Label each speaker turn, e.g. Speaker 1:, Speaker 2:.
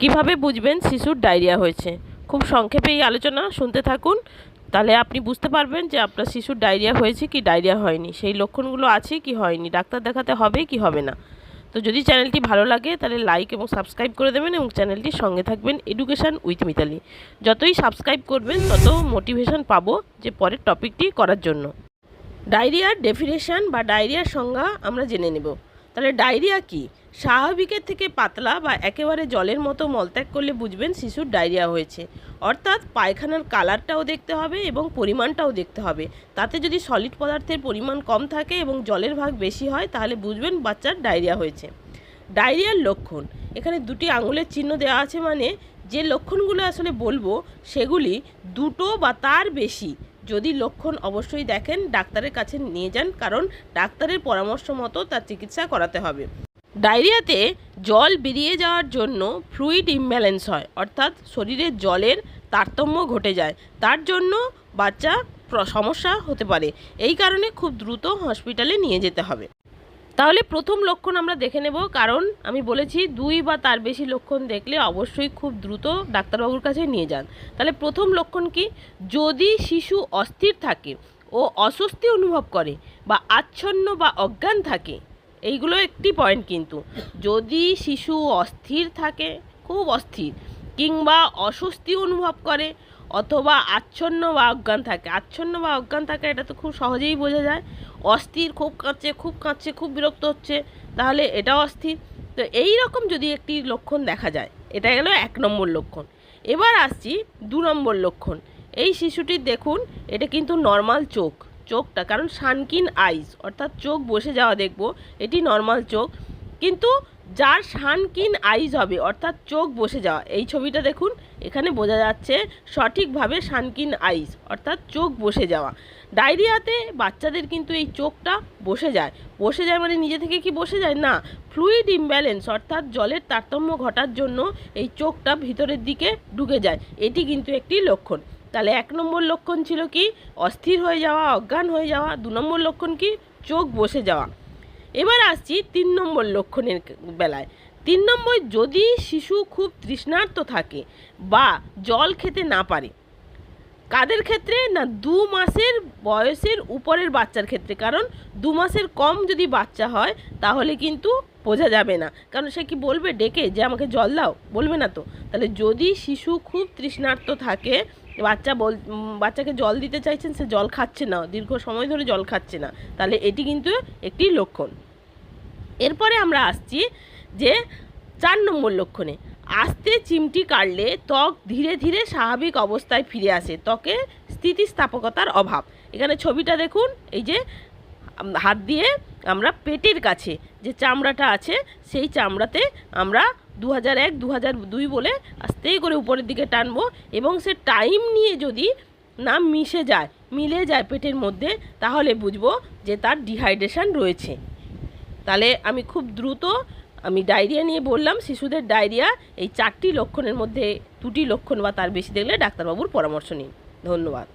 Speaker 1: কীভাবে বুঝবেন শিশুর ডায়রিয়া হয়েছে? খুব সংক্ষেপে এই আলোচনা, শুনতে থাকুন। তাহলে আপনি বুঝতে পারবেন যে আপনার শিশুর ডায়রিয়া হয়েছে কি ডায়রিয়া হয়নি। সেই লক্ষণগুলো আছে কি হয়নি? ডাক্তার দেখাতে হবে কি হবে না? তো যদি চ্যানেলটি ভালো লাগে, তাহলে লাইক এবং সাবস্ক্রাইব করে দেবেন এবং চ্যানেলটির সঙ্গে থাকবেন এডুকেশান উইথ মিতালি যতই সাবস্ক্রাইব করবেন, তত মোটিভেশন পাবো যে পরের টপিকটি করার জন্য। ডায়রিয়ার ডেফিনেশন বা ডায়রিয়ার সংজ্ঞা আমরা জেনে নেব। তাহলে ডায়রিয়া কি? স্বাভাবিকের থেকে পাতলা বা একেবারে জলের মতো মলত্যাগ করলে বুঝবেন শিশুর ডায়রিয়া হয়েছে। অর্থাৎ পায়খানার কালারটাও দেখতে হবে এবং পরিমাণটাও দেখতে হবে। তাতে যদি সলিড পদার্থের পরিমাণ কম থাকে এবং জলের ভাগ বেশি হয়, তাহলে বুঝবেন বাচ্চার ডায়রিয়া হয়েছে। ডায়রিয়ার লক্ষণ। এখানে দুটি আঙুলের চিহ্ন দেওয়া আছে মানে যে লক্ষণগুলো আসলে বলব, সেগুলি দুটো বা তার বেশি। যদি লক্ষণ অবশ্যই দেখেন, ডাক্তারের কাছে নিয়ে যান, কারণ ডাক্তারের পরামর্শ মতো তার চিকিৎসা করাতে হবে। ডায়রিয়াতে জল বেরিয়ে যাওয়ার জন্য ফ্লুইড ইমব্যালেন্স হয়, অর্থাৎ শরীরে জলের তারতম্য ঘটে যায়। তার জন্য বাচ্চা সমস্যা হতে পারে। এই কারণে খুব দ্রুত হসপিটালে নিয়ে যেতে হবে। তাহলে প্রথম লক্ষণ আমরা দেখে নেব, কারণ আমি বলেছি দুই বা তার বেশি লক্ষণ দেখলে অবশ্যই খুব দ্রুত ডাক্তারবাবুর কাছে নিয়ে যান। তাহলে প্রথম লক্ষণ কি? যদি শিশু অস্থির থাকে ও অস্বস্তি অনুভব করে বা আচ্ছন্ন বা অজ্ঞান থাকে, এইগুলো একটি পয়েন্ট কিন্তু। যদি শিশু অস্থির থাকে, খুব অস্থির, কিংবা অস্বস্তি অনুভব করে অথবা আচ্ছন্ন বা অজ্ঞান থাকে। আচ্ছন্ন বা অজ্ঞান থাকে এটা তো খুব সহজেই বোঝা যায়। অস্থির, খুব কাঁদছে খুব কাঁদছে, খুব বিরক্ত হচ্ছে, তাহলে এটাও অস্থির। তো এই রকম যদি একটি লক্ষণ দেখা যায়, এটা গেল এক নম্বর লক্ষণ। এবার আসছি দু নম্বর লক্ষণ। এই শিশুটির দেখুন, এটা কিন্তু নর্মাল চোখ, চোখটা, কারণ সানকিন আইস অর্থাৎ চোখ বসে যাওয়া দেখব, এটি নর্মাল চোখ। কিন্তু যার সানকিন আইজ হবে, অর্থাৎ চোখ বসে যাওয়া। এই ছবিটা দেখুন, এখানে বোঝা যাচ্ছে সঠিকভাবে সানকিন আইজ, অর্থাৎ চোখ বসে যাওয়া। ডায়রিয়াতে বাচ্চাদের কিন্তু এই চোখটা বসে যায়। বসে যায় মানে নিজে থেকে কি বসে যায়? না, ফ্লুইড ইমব্যালেন্স, অর্থাৎ জলের তারতম্য ঘটার জন্য এই চোখটা ভিতরের দিকে ঢুকে যায়। এটি কিন্তু একটি লক্ষণ। তাহলে এক নম্বর লক্ষণ ছিল কি? অস্থির হয়ে যাওয়া, অজ্ঞান হয়ে যাওয়া। দু নম্বর লক্ষণ কি? চোখ বসে যাওয়া। এবার আসছি তিন নম্বর লক্ষণের বেলায়। তিন নম্বর, যদি শিশু খুব তৃষ্ণার্ত থাকে বা জল খেতে না পারে কাদের ক্ষেত্রে? না, দু মাসের বয়সের উপরের বাচ্চার ক্ষেত্রে। কারণ দু মাসের কম যদি বাচ্চা হয়, তাহলে কিন্তু বোঝা যাবে না। কারণ সে কি বলবে ডেকে যে, আমাকে জল দাও? বলবে না তো। তাহলে যদি শিশু খুব তৃষ্ণার্ত থাকে, বাচ্চা বল বাচ্চাকে জল দিতে চাইছেন, সে জল খাচ্ছে না, দীর্ঘ সময় ধরে জল খাচ্ছে না, তাহলে এটি কিন্তু একটি লক্ষণ। এরপরে আমরা আসছি যে, চার নম্বর লক্ষণে। আস্তে চিমটি কাটলে ত্বক ধীরে ধীরে স্বাভাবিক অবস্থায় ফিরে আসে। ত্বকে স্থিতিস্থাপকতার অভাব। এখানে ছবিটা দেখুন। এই যে হাত দিয়ে আমরা পেটের কাছে যে চামড়াটা আছে, সেই চামড়াতে আমরা দু হাজার এক দু হাজার দুই বলে আস্তে করে উপরের দিকে টানবো এবং সে টাইম নিয়ে যদি না মিশে যায়, মিলে যায় পেটের মধ্যে, তাহলে বুঝব যে তার ডিহাইড্রেশন রয়েছে। তাহলে আমি খুব দ্রুত আমি ডায়রিয়া নিয়ে বললাম, শিশুদের ডায়রিয়া এই চারটি লক্ষণের মধ্যে দুটি লক্ষণ বা তার বেশি দেখলে ডাক্তারবাবুর পরামর্শ নিন। ধন্যবাদ।